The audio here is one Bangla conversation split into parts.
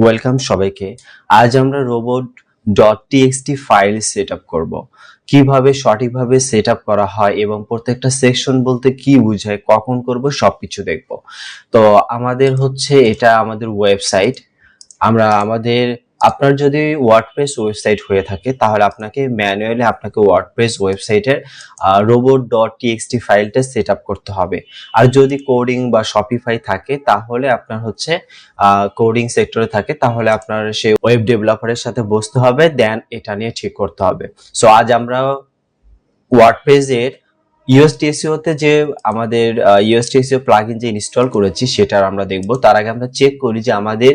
ওয়েলকাম সবাইকে। আজ আমরা robot dot TXT file set up করব। কীভাবে সঠিকভাবে সেট আপ করা হয় এবং প্রত্যেকটা সেকশন বলতে কি বোঝায়, কখন করব, সবকিছু দেখব। তো আমাদের হচ্ছে এটা আমাদের ওয়েবসাইট আমরা আমাদের আপনার যদি ওয়ার্ডপ্রেস ওয়েবসাইট হয়ে থাকে, তাহলে আপনাকে ম্যানুয়ালি আপনাকে ওয়ার্ডপ্রেস ওয়েবসাইটের রোবট ডট টিএক্সটি ফাইলটা সেট আপ করতে হবে। আর যদি কোডিং বা শপিফাই থাকে, তাহলে আপনার হচ্ছে কোডিং সেক্টরে থাকে, তাহলে আপনার সেই ওয়েব ডেভেলপারের সাথে বসতে হবে দেন এটা নিয়ে ঠিক করতে হবে। সো আজ আমরা ওয়ার্ডপ্রেসের ইউএসটিএসিও তে যে আমাদের ইউএসটিএসিও প্লাগইন যে ইনস্টল করেছি সেটা আমরা দেখব। তার আগে আমরা চেক করি যে আমাদের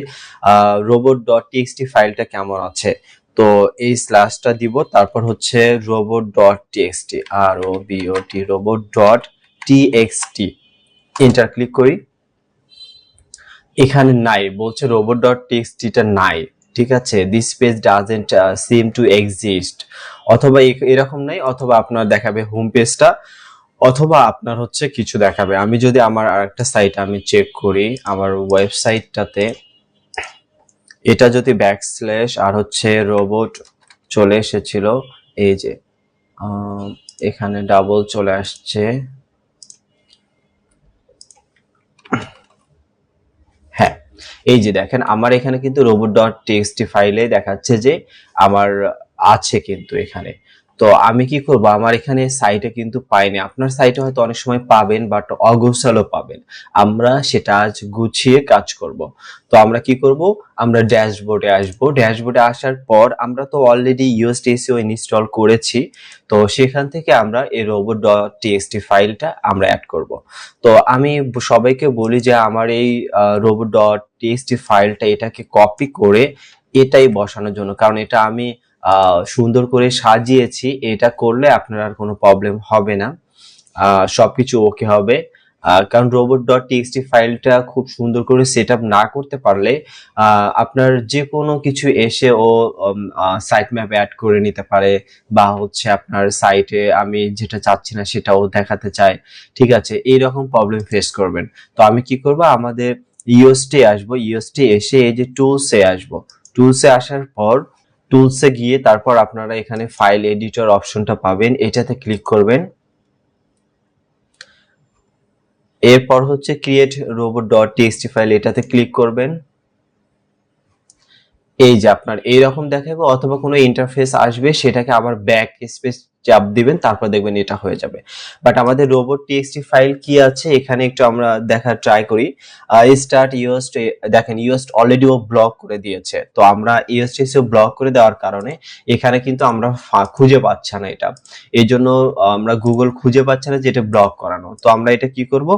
রোবট ডট টিএক্সটি ফাইলটা কেমন আছে। তো এই স্ল্যাশটা দিব, তারপর হচ্ছে robot dot TXT R O B O T robot dot TXT enter click করি। এখানে নাই, বলছে রোবট ডট টিএক্সটিটা নাই। ঠিক আছে? This page doesn't seem to exist অথবা এরকম নাই, অথবা আপনার দেখাবে হোম পেজটা অথবা আপনার হচ্ছে কিছু দেখাবে। আমি যদি আমার আরেকটা সাইট আমি চেক করি, আমার ওয়েবসাইটটাতে এটা যদি ব্যাকস্ল্যাশ আর হচ্ছে রোবট চলে এসেছিল, এই যে এখানে ডাবল চলে আসছে হ্যাঁ এই যে দেখেন, আমার এখানে কিন্তু রোবট ডট টিএক্সটি ফাইলে দেখাচ্ছে যে আমার আছে কিন্তু এখানে। তো আমি কি করব? আমার এখানে সাইটে কিন্তু পাইনি। আপনার সাইটে হয়তো অনেক সময় পাবেন বাট অগোছালো পাবেন। আমরা সেটা আজ গুছিয়ে কাজ করব। তো আমরা কি করব? আমরা ড্যাশবোর্ডে আসব। ড্যাশবোর্ডে আসার পর আমরা তো অলরেডি ইউএসটিএসিও ইনস্টল করেছি। তো সেখান থেকে আমরা এই রোবট ডট টিএক্সটি ফাইলটা আমরা অ্যাড করব। তো আমি সবাইকে বলি যে আমার এই রোবট ডট টিএক্সটি ফাইলটা এটাকে কপি করে এটাই বসানোর জন্য। কারণ এটা আমি সুন্দর করে সাজিয়েছি। এটা করলে আপনার আর কোনো প্রবলেম হবে না। আহ, সবকিছু ওকে হবে। কারণ রোবট ডট টিএক্সটি ফাইলটা খুব সুন্দর করে সেট না করতে পারলে আপনার যে কোনো কিছু এসে ও সাইট ম্যাপ অ্যাড করে নিতে পারে বা হচ্ছে আপনার সাইটে আমি যেটা চাচ্ছি না সেটাও দেখাতে চায়। ঠিক আছে? এইরকম প্রবলেম ফেস করবেন। তো আমি কি করব? আমাদের ইওএসটি আসব। ইওএসটি এসে এই যে টুলসে আসব। টুলসে আসার পর টুলসে গিয়ে তারপর আপনারা এখানে ফাইল এডিটর অপশনটা পাবেন। এটাতে ক্লিক করবেন। এরপর হচ্ছে create robot dot TXT file এটাতে ক্লিক করবেন। এই যে আপনার, এইরকম দেখাবে অথবা কোনো ইন্টারফেস আসবে, সেটাকে আবার ব্যাক স্পেস চাপ দিবেন, তারপর দেখবেন এটা হয়ে যাবে। বাট আমাদের রোবট টিএক্সটি ফাইল কি আছে, এখানে একটু আমরা দেখার ট্রাই করি। স্টার্ট ইউএস দেখেন ইউএস অলরেডি ও ব্লক করে দিয়েছে। তো আমরা ইউএসটিসি ব্লক করে দেওয়ার কারণে এখানে কিন্তু আমরা খুঁজে পাচ্ছি না এটা। এই জন্য আমরা গুগল খুঁজে পাচ্ছে না যে এটা ব্লক করানো। তো আমরা এটা কি করব?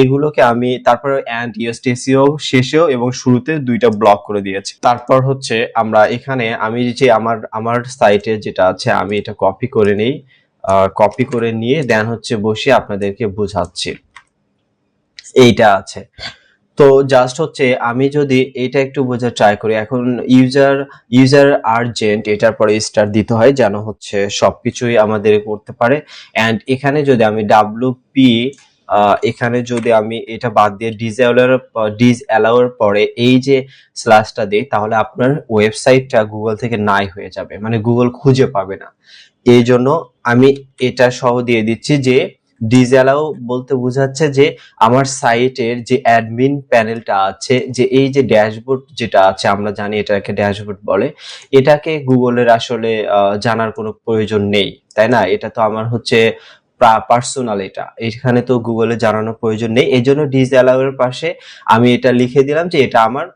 এগুলোকে আমি, তারপর অ্যান্ড ইউএসটিসিও শেষেও এবং শুরুতে দুইটা ব্লক করে দিয়েছি। তারপর হচ্ছে আমরা এখানে, আমি যে, আমার আমার সাইটে যেটা আছে, আমি এটা কপি করে নেই। কপি করে নিয়ে দেন হচ্ছে বসে আপনাদেরকে বোঝাচ্ছি। এইটা আছে। তো জাস্ট হচ্ছে আমি যদি এটা একটু বোঝার ট্রাই করি, এখন ইউজার ইউজার আর্জেন্ট এটার পরে স্টার দিতে হয় যেন হচ্ছে সবকিছুই আমাদের করতে পারে। অ্যান্ড এখানে যদি আমি ডাব্লিউ পি এখানে যদি আমি এটা বাদ দিয়ে ডিজ অ্যালাউর ডিজ অ্যালাউর পরে এই যে স্ল্যাশটা দিই, তাহলে আপনার ওয়েবসাইটটা গুগল থেকে নাই হয়ে যাবে। মানে গুগল খুঁজে পাবে না। এই জন্য আমি এটা সহ দিয়ে দিচ্ছি যে ডিজ অ্যালাউ বলতে বোঝাচ্ছে যে আমার সাইটের যে অ্যাডমিন প্যানেলটা আছে, যে এই যে ড্যাশবোর্ড যেটা আছে, আমরা জানি এটাকে ড্যাশবোর্ড বলে, এটাকে গুগলের আসলে জানার কোনো প্রয়োজন নেই, তাই না? এটা তো আমার হচ্ছে পার্সোনাল এটা। এখানে তো গুগলে জানানোর প্রয়োজন নেই। এই জন্য ডিজ অ্যালাউ এর পাশে আমি এটা লিখে দিলাম যে এটা আমার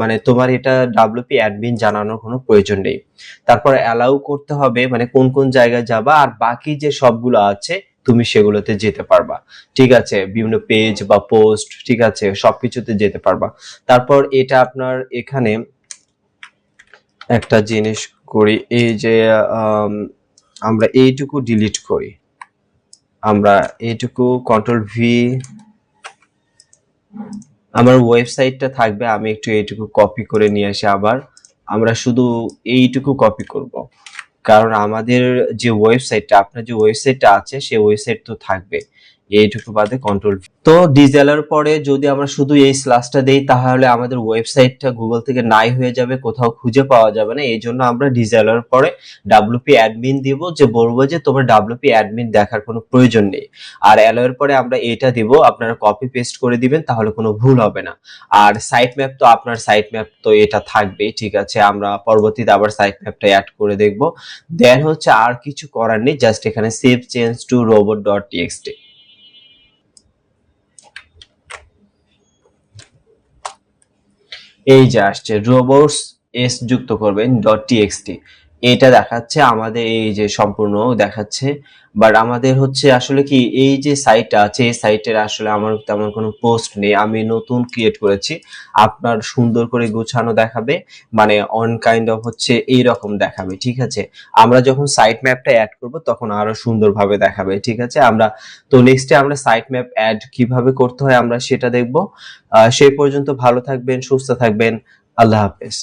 মানে তোমার এটা ডাব্লিউপি অ্যাডমিন জানানোর কোনো প্রয়োজন নেই। তারপর অ্যালাউ করতে হবে মানে কোন কোন জায়গায় যাবা আর বাকি যে সবগুলো আছে, তুমি সেগুলোতে যেতে পারবা। ঠিক আছে, বিভিন্ন পেজ বা পোস্ট ঠিক আছে, সবকিছুতে যেতে পারবা। তারপর এটা আপনার এখানে একটা জিনিস করি, এই যে আমরা এইটুকু ডিলিট করি। আমরা এইটুকু কন্ট্রোল ভি আমার ওয়েবসাইটটা থাকবে, আমি একটু এইটুকু কপি করে নিয়ে আসি আবার। আমরা শুধু এইটুকু কপি করব। কারণ আমাদের যে ওয়েবসাইটটা আপনার যে ওয়েবসাইটটা আছে, সেই ওয়েবসাইট তো থাকবে। এইটুকু বাদে কন্ট্রোল তো ডিজেলার পরে যদি আমরা শুধু এই স্ল্যাশটা দেই, তাহলে আমাদের ওয়েবসাইটটা গুগল থেকে নাই হয়ে যাবে, কোথাও খুঁজে পাওয়া যাবে না। এই জন্য আমরা ডিজেলার পরে ডাব্লিউপি অ্যাডমিন দিব, যে বলব যে তোমার ডাব্লিউপি অ্যাডমিন দেখার কোনো প্রয়োজন নেই। আর অ্যালোয়ের পরে আমরা এটা দিব, আপনারা কপি পেস্ট করে দিবেন, তাহলে কোনো ভুল হবে না। আর সাইট ম্যাপ তো আপনার সাইট ম্যাপ তো এটা থাকবেই, ঠিক আছে? আমরা পরবর্তীতে আবার সাইট ম্যাপটা অ্যাড করে দেখব। দেন হচ্ছে আর কিছু করার নেই জাস্ট এখানে save change to robot dot TXT এই যে আসছে রোবটস এস যুক্ত করবেন ডট টিএক্সটি এটা দেখাচ্ছে, আমাদের এই যে সম্পূর্ণ দেখাচ্ছে। বাট আমাদের হচ্ছে আসলে কি, এই যে সাইটটা আছে, এই সাইটের আসলে আমার তেমন কোনো পোস্ট নেই। আমি নতুন ক্রিয়েট করেছি, আপনার সুন্দর করে গোছানো দেখাবে মানে অন কাইন্ড অফ হচ্ছে এই রকম দেখাবে, ঠিক আছে? আমরা যখন সাইট ম্যাপটা অ্যাড করব, তখন আরও সুন্দরভাবে দেখাবে, ঠিক আছে? আমরা, তো নেক্সটে আমরা সাইট ম্যাপ অ্যাড কীভাবে করতে হয়, আমরা সেটা দেখব। সেই পর্যন্ত ভালো থাকবেন, সুস্থ থাকবেন। আল্লাহ হাফেজ।